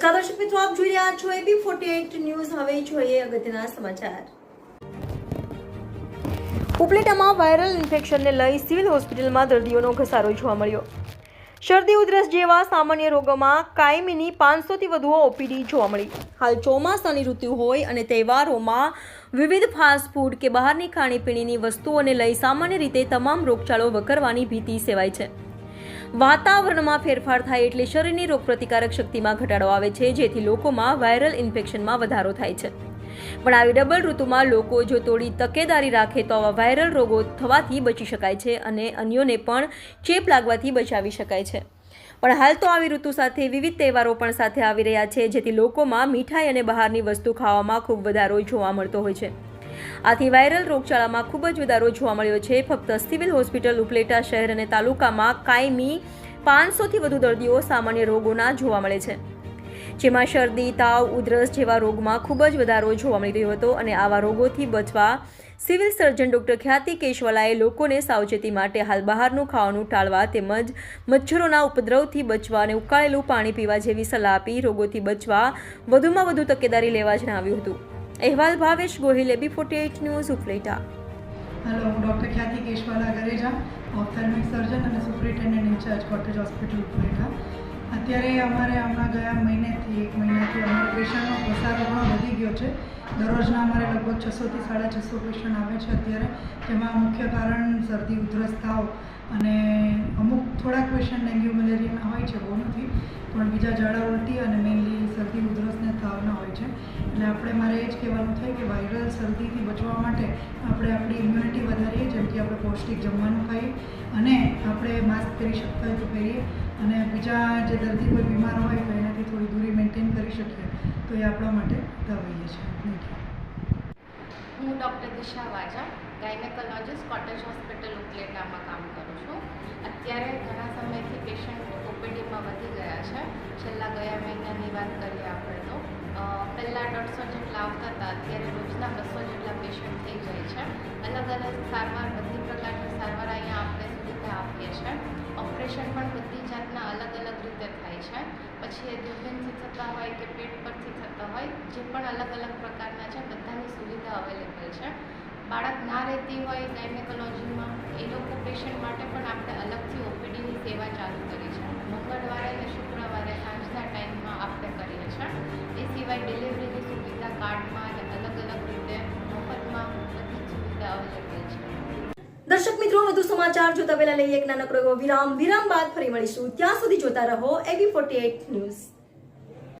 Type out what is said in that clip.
નમસ્કાર, દર્શક મિત્રો, આપ જોઈ રહ્યા છો એબી ફોર્ટી એઇટ ન્યૂઝ. હવે જોઈએ અગત્યના સમાચાર. ઉપલેટામાં વાયરલ ઇન્ફેક્શનને લઈ સિવિલ હોસ્પિટલમાં દર્દીઓનો ઘસારો જોવા મળ્યો. શરદી, ઉધરસ જેવા સામાન્ય રોગોમાં કાયમીની પાંચસોથી વધુ ઓપીડી જોવા મળી. હાલ ચોમાસાની ઋતુ હોય અને તહેવારોમાં વિવિધ ફાસ્ટ ફૂડ કે બહારની ખાણીપીણીની વસ્તુઓને લઈ સામાન્ય રીતે તમામ રોગચાળો વકરવાની ભીતિ સેવાય છે. વાતાવરણમાં ફેરફાર થાય એટલે શરીરની રોગપ્રતિકારક શક્તિમાં ઘટાડો આવે છે, જેથી લોકોમાં વાયરલ ઇન્ફેક્શનમાં વધારો થાય છે. પણ આવી ડબલ ઋતુમાં લોકો જો થોડી તકેદારી રાખે તો આવા વાયરલ રોગો થવાથી બચી શકાય છે અને અન્યોને પણ ચેપ લાગવાથી બચાવી શકાય છે. પણ હાલ તો આવી ઋતુ સાથે વિવિધ તહેવારો પણ સાથે આવી રહ્યા છે, જેથી લોકોમાં મીઠાઈ અને બહારની વસ્તુ ખાવામાં ખૂબ વધારો જોવા મળતો હોય છે. આથી વાયરલ રોગચાળામાં ખૂબ જ વધારો જોવા મળ્યો છે. ફક્ત સિવિલ હોસ્પિટલ, ઉપલેટા શહેર અને તાલુકામાં કાયમી પાંચસોથી વધુ દર્દીઓ સામાન્ય રોગોના જોવા મળે છે. જેમાં શરદી, તાવ, ઉધરસ જેવા રોગમાં ખૂબ જ વધારો જોવા મળી રહ્યો હતો અને આવા રોગોથી બચવા સિવિલ સર્જન ડૉક્ટર ખ્યાતિ કેશવાલાએ લોકોને સાવચેતી માટે હાલ બહારનું ખાવાનું ટાળવા તેમજ મચ્છરોના ઉપદ્રવથી બચવા અને ઉકાળેલું પાણી પીવા જેવી સલાહ આપી રોગોથી બચવા વધુમાં વધુ તકેદારી લેવા જણાવ્યું હતું. અહેવાલ Bhavesh Gohil AB forty eight news Upleta. Hello, હું doctor Khyati Keshwala Gareja ophthalmic surgeon અને superintendent in-charge cottage hospital Upleta. અત્યારે અમારે હમણાં ગયા મહિનેથી, એક મહિનાથી અમારો પેશન્ટનો ઘસારો ઘણો વધી ગયો છે. દરરોજના અમારે લગભગ છસોથી સાડા છસો પેશન્ટ આવે છે અત્યારે, જેમાં મુખ્ય કારણ શરદી, ઉધરસ, તાવ અને અમુક થોડાક પેશન્ટ ડેન્ગ્યુ મલેરિયાના હોય છે, બહુ નથી. પણ બીજા ઝાડા ઉલટી અને મેઇનલી શરદી ઉધરસને તાવના હોય છે. એટલે આપણે મારે એ જ કહેવાનું થાય કે વાયરલ શરદીથી બચવા માટે આપણે આપણી ઇમ્યુનિટી વધારીએ, જેમ કે આપણે પૌષ્ટિક જમવાનું ખાઈએ અને આપણે માસ્ક પહેરી શકતા હોય તો પહેરીએ. અને બીજા જે દર્દી કોઈ બીમાર હોય તો એનાથી થોડી દૂરી મેન્ટેન કરી શકીએ. તો એ આપણા માટે દવાઈએ છે. થેન્ક યુ હું doctor Disha Vaja gynaecologist cottage hospital ઉપલેટામાં કામ કરું છું. અત્યારે ઘણા સમયથી પેશન્ટ ઓપીડીમાં વધી ગયા છે. છેલ્લા ગયા મહિનાની વાત કરીએ આપણે તો પહેલાં દોઢસો જેટલા આવતા હતા, અત્યારે રોજના બસો જેટલા પેશન્ટ થઈ જાય છે. અલગ અલગ સારવાર, બધી પ્રકારની સારવાર અહીંયા આપણે સુવિધા આપીએ છીએ. ઓપરેશન પણ બધી જાતના અલગ અલગ રીતે થાય છે. પછી એ દૂરબીનથી થતા હોય કે પેટ પરથી થતા હોય, જે પણ અલગ અલગ પ્રકારના છે, બધાની સુવિધા અવેલેબલ છે. બાળક ના રહેતી હોય ગાયનેકોલોજીમાં એ લોકો પેશન્ટ માટે પણ આપણે અલગથી ઓપીડીની સેવા ચાલુ કરી છે. મંગળવારે વધુ સમાચાર જોતા પહેલા લઈએ એક નાનકડો એવો વિરામ. વિરામ બાદ ફરી મળીશું. ત્યાં સુધી જોતા રહો એબી ફોર્ટી ન્યૂઝ